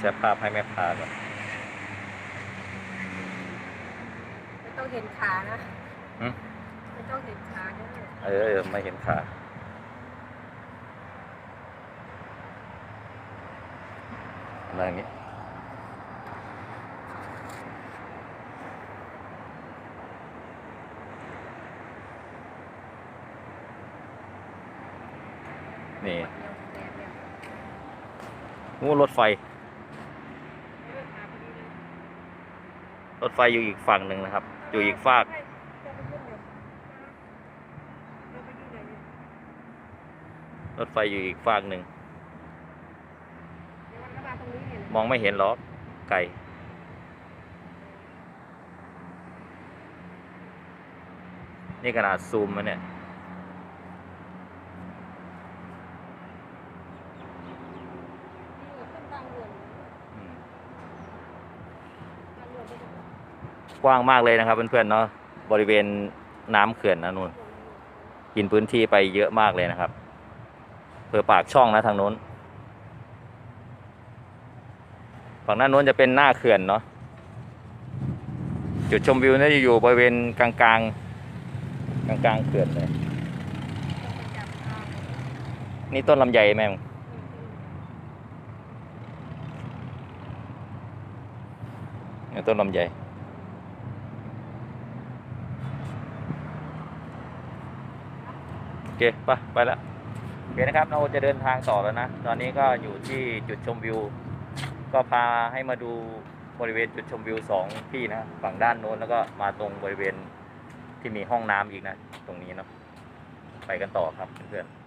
แชร์ภาพให้แม่พาก่อนไม่ต้องเห็นขานะหึไม่ต้องเห็นขาเด้อเออเออไม่เห็นขาอะไรอย่างนี้นี่เดียวแดงเดียวงูรถไฟ เออขาพอดีเลย รถไฟอยู่อีกฝั่งหนึ่งนะครับ อยู่อีกฝากรถไฟอยู่อีกฝากหนึ่งเดี๋ยวมันก็มาตรงนี้เห็นมองไม่เห็นหรอกไกลนี่ขนาดซูมมาเนี่ย นี่ขึ้นทางด่วน อืม ทางด่วนไปตรงนี้ กว้างมากเลยนะครับเพื่อนๆเนาะบริเวณน้ำเขื่อนนะนู่นกินพื้นที่ไปเยอะมากเลยนะครับเพื่อปากช่องนะทางนู้นฝั่งด้านนู้นจะเป็นหน้าเขื่อนเนาะจุดชมวิวนี่จะอยู่บริเวณกลางๆกลางๆเขื่อนเลยนี่ต้นลำไยแม่งนี่ต้นลำไยโอ เคไปไปแล้วโอเคนะครับเราจะเดินทางต่อแล้วนะ ตอนนี้ก็อยู่ที่จุดชมวิว ก็พาให้มาดูบริเวณจุดชมวิวสองที่นะฝั่งด้านโน้นแล้วก็มาตรงบริเวณที่มีห้องน้ำอีกนะ ตรงนี้เนาะไปกันต่อครับเพื่อนๆ